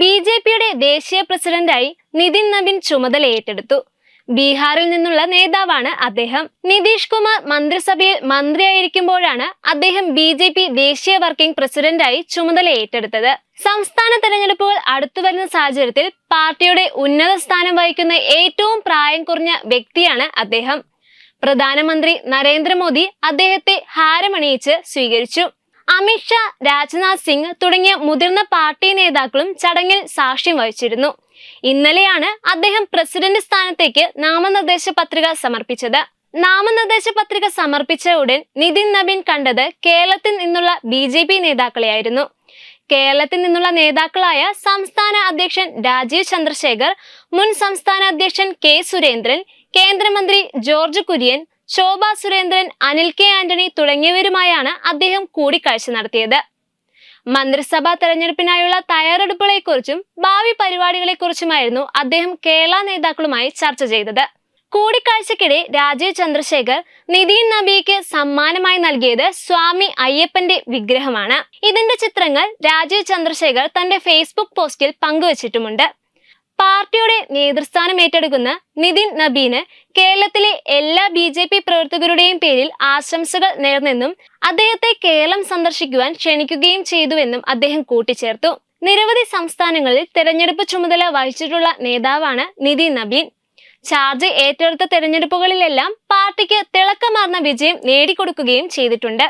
B J പിയുടെ ദേശീയ പ്രസിഡന്റായി നിതിൻ നബിൻ ചുമതല ഏറ്റെടുത്തു. ബീഹാറിൽ നിന്നുള്ള നേതാവാണ് അദ്ദേഹം. നിതീഷ് കുമാർ മന്ത്രിസഭയിൽ മന്ത്രിയായിരിക്കുമ്പോഴാണ് അദ്ദേഹം ബി ജെ പി ദേശീയ വർക്കിംഗ് പ്രസിഡന്റായി ചുമതല ഏറ്റെടുത്തത്. സംസ്ഥാന തെരഞ്ഞെടുപ്പുകൾ അടുത്തു വരുന്ന സാഹചര്യത്തിൽ പാർട്ടിയുടെ ഉന്നത സ്ഥാനം വഹിക്കുന്ന ഏറ്റവും പ്രായം കുറഞ്ഞ വ്യക്തിയാണ് അദ്ദേഹം. പ്രധാനമന്ത്രി നരേന്ദ്രമോദി അദ്ദേഹത്തെ ഹാരമണിയിച്ച് സ്വീകരിച്ചു. അമിത്ഷാ രാജ്നാഥ് സിംഗ് തുടങ്ങിയ മുതിർന്ന പാർട്ടി നേതാക്കളും ചടങ്ങിൽ സാക്ഷ്യം വഹിച്ചിരുന്നു. ഇന്നലെയാണ് അദ്ദേഹം പ്രസിഡന്റ് സ്ഥാനത്തേക്ക് നാമനിർദ്ദേശ പത്രിക സമർപ്പിച്ചത്. നാമനിർദ്ദേശ പത്രിക സമർപ്പിച്ച ഉടൻ നിതിൻ നബീൻ കണ്ടത് കേരളത്തിൽ നിന്നുള്ള ബി ജെ പി നേതാക്കളെയായിരുന്നു. കേരളത്തിൽ നിന്നുള്ള നേതാക്കളായ സംസ്ഥാന അധ്യക്ഷൻ രാജീവ് ചന്ദ്രശേഖർ മുൻ സംസ്ഥാന അധ്യക്ഷൻ കെ സുരേന്ദ്രൻ കേന്ദ്രമന്ത്രി ജോർജ് കുര്യൻ ശോഭ സുരേന്ദ്രൻ അനിൽ കെ ആന്റണി തുടങ്ങിയവരുമായാണ് അദ്ദേഹം കൂടിക്കാഴ്ച നടത്തിയത്. മന്ത്രിസഭാ തെരഞ്ഞെടുപ്പിനായുള്ള തയ്യാറെടുപ്പുകളെക്കുറിച്ചും ഭാവി പരിപാടികളെക്കുറിച്ചുമായിരുന്നു അദ്ദേഹം കേരള നേതാക്കളുമായി ചർച്ച ചെയ്തത്. കൂടിക്കാഴ്ചക്കിടെ രാജീവ് ചന്ദ്രശേഖർ നിതിൻ നബിക്ക് സമ്മാനമായി നൽകിയത് സ്വാമി അയ്യപ്പന്റെ വിഗ്രഹമാണ്. ഇതിന്റെ ചിത്രങ്ങൾ രാജീവ് ചന്ദ്രശേഖർ തന്റെ ഫേസ്ബുക്ക് പോസ്റ്റിൽ പങ്കുവച്ചിട്ടുമുണ്ട്. പാർട്ടിയുടെ നേതൃസ്ഥാനം ഏറ്റെടുക്കുന്ന നിതിൻ നബീന് കേരളത്തിലെ എല്ലാ ബി ജെ പി പ്രവർത്തകരുടെയും പേരിൽ ആശംസകൾ നേർന്നെന്നും അദ്ദേഹത്തെ കേരളം സന്ദർശിക്കുവാൻ ക്ഷണിക്കുകയും ചെയ്തുവെന്നും അദ്ദേഹം കൂട്ടിച്ചേർത്തു. നിരവധി സംസ്ഥാനങ്ങളിൽ തെരഞ്ഞെടുപ്പ് ചുമതല വഹിച്ചിട്ടുള്ള നേതാവാണ് നിതിൻ നബീൻ. ചാർജ് ഏറ്റെടുത്ത തെരഞ്ഞെടുപ്പുകളിലെല്ലാം പാർട്ടിക്ക് തിളക്കമാർന്ന വിജയം നേടിക്കൊടുക്കുകയും ചെയ്തിട്ടുണ്ട്.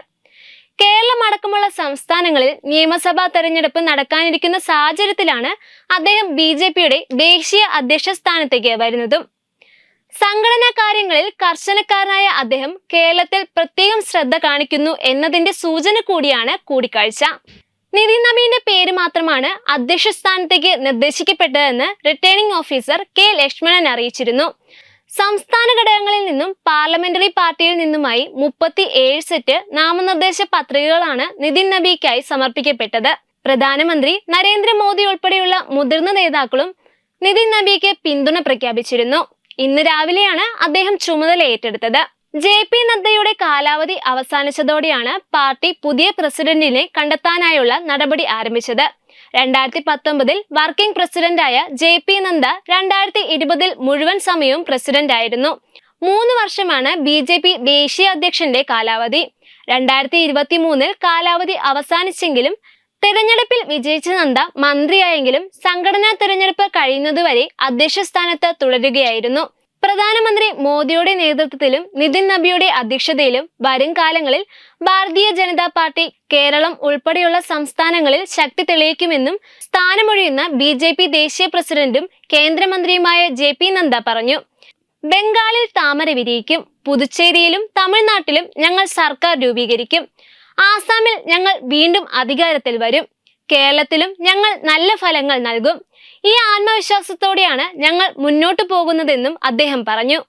കേരളം അടക്കമുള്ള സംസ്ഥാനങ്ങളിൽ നിയമസഭാ തെരഞ്ഞെടുപ്പ് നടക്കാനിരിക്കുന്ന സാഹചര്യത്തിലാണ് അദ്ദേഹം ബി ജെ പിയുടെ ദേശീയ അധ്യക്ഷ സ്ഥാനത്തേക്ക് വരുന്നതും. സംഘടനാ കാര്യങ്ങളിൽ കർശനക്കാരനായ അദ്ദേഹം കേരളത്തിൽ പ്രത്യേകം ശ്രദ്ധ കാണിക്കുന്നു എന്നതിന്റെ സൂചന കൂടിയാണ് കൂടിക്കാഴ്ച. നിതിൻ നബീന്റെ പേര് മാത്രമാണ് അധ്യക്ഷ സ്ഥാനത്തേക്ക് നിർദ്ദേശിക്കപ്പെട്ടതെന്ന് റിട്ടേണിംഗ് ഓഫീസർ കെ ലക്ഷ്മണൻ അറിയിച്ചിരുന്നു. സംസ്ഥാന ഘടകങ്ങളിൽ നിന്നും പാർലമെന്ററി പാർട്ടിയിൽ നിന്നുമായി മുപ്പത്തി ഏഴ് സെറ്റ് നാമനിർദ്ദേശ പത്രികകളാണ് നിതിൻ നബിക്കായി സമർപ്പിക്കപ്പെട്ടത്. പ്രധാനമന്ത്രി നരേന്ദ്രമോദി ഉൾപ്പെടെയുള്ള മുതിർന്ന നേതാക്കളും നിതിൻ നബിക്ക് പിന്തുണ പ്രഖ്യാപിച്ചിരുന്നു. ഇന്ന് രാവിലെയാണ് അദ്ദേഹം ചുമതല ഏറ്റെടുത്തത്. ജെ പി നദ്ദയുടെ കാലാവധി അവസാനിച്ചതോടെയാണ് പാർട്ടി പുതിയ പ്രസിഡന്റിനെ കണ്ടെത്താനായുള്ള നടപടി ആരംഭിച്ചത്. രണ്ടായിരത്തി പത്തൊമ്പതിൽ വർക്കിംഗ് പ്രസിഡന്റായ ജെ പി നദ്ദ രണ്ടായിരത്തി ഇരുപതിൽ മുഴുവൻ സമയവും പ്രസിഡന്റ് ആയിരുന്നു മൂന്ന് വർഷമാണ് ബി ജെ പി ദേശീയ അധ്യക്ഷന്റെ കാലാവധി. രണ്ടായിരത്തി ഇരുപത്തി മൂന്നിൽ കാലാവധി അവസാനിച്ചെങ്കിലും തെരഞ്ഞെടുപ്പിൽ വിജയിച്ച നന്ദ മന്ത്രിയായെങ്കിലും സംഘടനാ തെരഞ്ഞെടുപ്പ് കഴിയുന്നതുവരെ അധ്യക്ഷ സ്ഥാനത്ത് തുടരുകയായിരുന്നു. പ്രധാനമന്ത്രി മോദിയുടെ നേതൃത്വത്തിലും നിതിൻ നബിയുടെ അധ്യക്ഷതയിലും വരും കാലങ്ങളിൽ ഭാരതീയ ജനതാ പാർട്ടി കേരളം ഉൾപ്പെടെയുള്ള സംസ്ഥാനങ്ങളിൽ ശക്തി തെളിയിക്കുമെന്നും സ്ഥാനമൊഴിയുന്ന ബി ജെ പി ദേശീയ പ്രസിഡന്റും കേന്ദ്രമന്ത്രിയുമായ ജെ പി നദ്ദ പറഞ്ഞു. ബംഗാളിൽ താമര വിരിയിക്കും പുതുച്ചേരിയിലും തമിഴ്നാട്ടിലും ഞങ്ങൾ സർക്കാർ രൂപീകരിക്കും. ആസാമിൽ ഞങ്ങൾ വീണ്ടും അധികാരത്തിൽ വരും. കേരളത്തിലും ഞങ്ങൾ നല്ല ഫലങ്ങൾ നൽകും. ഈ ആത്മവിശ്വാസത്തോടെയാണ് ഞങ്ങൾ മുന്നോട്ടു പോകുന്നതെന്നും അദ്ദേഹം പറഞ്ഞു.